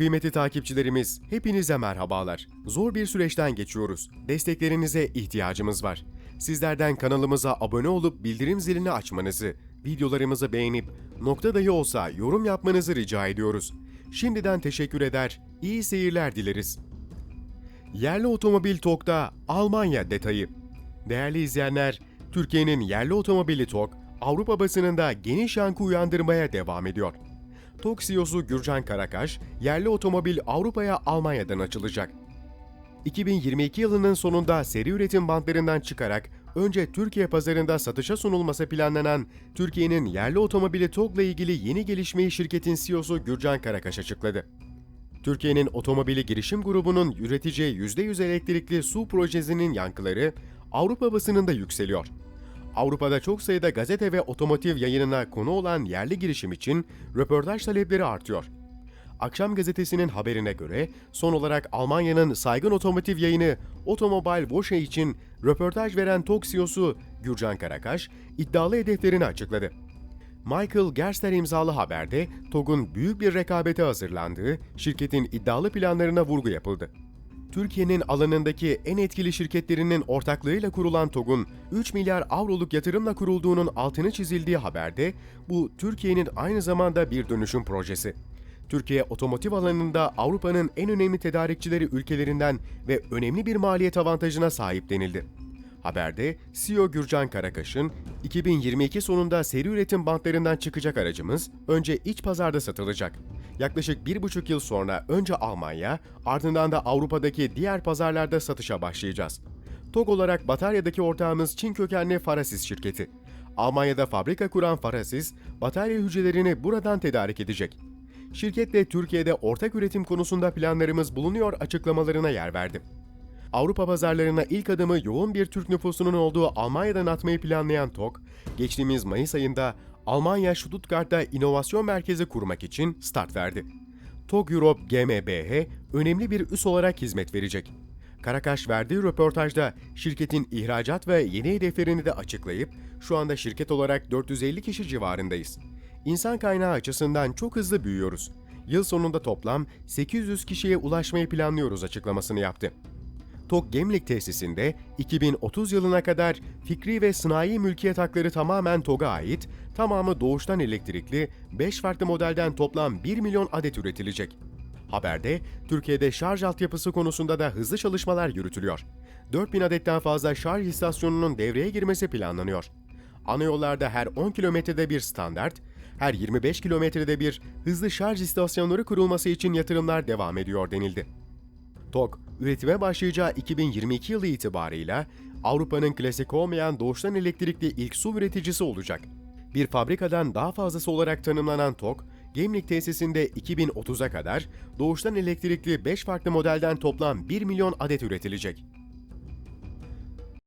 Kıymetli takipçilerimiz, hepinize merhabalar. Zor bir süreçten geçiyoruz. Desteklerinize ihtiyacımız var. Sizlerden kanalımıza abone olup bildirim zilini açmanızı, videolarımızı beğenip nokta dahi olsa yorum yapmanızı rica ediyoruz. Şimdiden teşekkür eder, iyi seyirler dileriz. Yerli otomobil TOG'da Almanya detayı. Değerli izleyenler, Türkiye'nin yerli otomobili TOG, Avrupa basınında geniş yankı uyandırmaya devam ediyor. TOG CEO'su Gürcan Karakaş, yerli otomobil Avrupa'ya Almanya'dan açılacak. 2022 yılının sonunda seri üretim bantlarından çıkarak önce Türkiye pazarında satışa sunulması planlanan Türkiye'nin yerli otomobili TOG'la ilgili yeni gelişmeyi şirketin CEO'su Gürcan Karakaş açıkladı. Türkiye'nin otomobili girişim grubunun üreteceği %100 elektrikli su projesinin yankıları Avrupa basınında yükseliyor. Avrupa'da çok sayıda gazete ve otomotiv yayınına konu olan yerli girişim için röportaj talepleri artıyor. Akşam gazetesinin haberine göre son olarak Almanya'nın saygın otomotiv yayını Automobile Woche için röportaj veren TOG CEO'su Gürcan Karakaş iddialı hedeflerini açıkladı. Michael Gerster imzalı haberde TOG'un büyük bir rekabete hazırlandığı, şirketin iddialı planlarına vurgu yapıldı. Türkiye'nin alanındaki en etkili şirketlerinin ortaklığıyla kurulan TOG'un 3 milyar avroluk yatırımla kurulduğunun altını çizildiği haberde bu Türkiye'nin aynı zamanda bir dönüşüm projesi. Türkiye otomotiv alanında Avrupa'nın en önemli tedarikçileri ülkelerinden ve önemli bir maliyet avantajına sahip denildi. Haberde CEO Gürcan Karakaş'ın 2022 sonunda seri üretim bantlarından çıkacak aracımız önce iç pazarda satılacak. Yaklaşık bir buçuk yıl sonra önce Almanya, ardından da Avrupa'daki diğer pazarlarda satışa başlayacağız. TOG olarak bataryadaki ortağımız Çin kökenli Farasis şirketi. Almanya'da fabrika kuran Farasis, batarya hücrelerini buradan tedarik edecek. Şirketle Türkiye'de ortak üretim konusunda planlarımız bulunuyor açıklamalarına yer verdi. Avrupa pazarlarına ilk adımı yoğun bir Türk nüfusunun olduğu Almanya'dan atmayı planlayan TOG, geçtiğimiz Mayıs ayında Almanya Stuttgart'ta inovasyon merkezi kurmak için start verdi. TOG Europe GmbH önemli bir üs olarak hizmet verecek. Karakaş verdiği röportajda şirketin ihracat ve yeni hedeflerini de açıklayıp şu anda şirket olarak 450 kişi civarındayız. İnsan kaynağı açısından çok hızlı büyüyoruz. Yıl sonunda toplam 800 kişiye ulaşmayı planlıyoruz açıklamasını yaptı. TOG Gemlik tesisinde 2030 yılına kadar fikri ve sanayi mülkiyet hakları tamamen TOG'a ait, tamamı doğuştan elektrikli 5 farklı modelden toplam 1 milyon adet üretilecek. Haberde, Türkiye'de şarj altyapısı konusunda da hızlı çalışmalar yürütülüyor. 4000 adetten fazla şarj istasyonunun devreye girmesi planlanıyor. Ana yollarda her 10 kilometrede bir standart, her 25 kilometrede bir hızlı şarj istasyonları kurulması için yatırımlar devam ediyor denildi. TOG, üretime başlayacağı 2022 yılı itibarıyla Avrupa'nın klasik olmayan doğuştan elektrikli ilk su üreticisi olacak. Bir fabrikadan daha fazlası olarak tanımlanan TOG, Gemlik tesisinde 2030'a kadar doğuştan elektrikli 5 farklı modelden toplam 1 milyon adet üretilecek.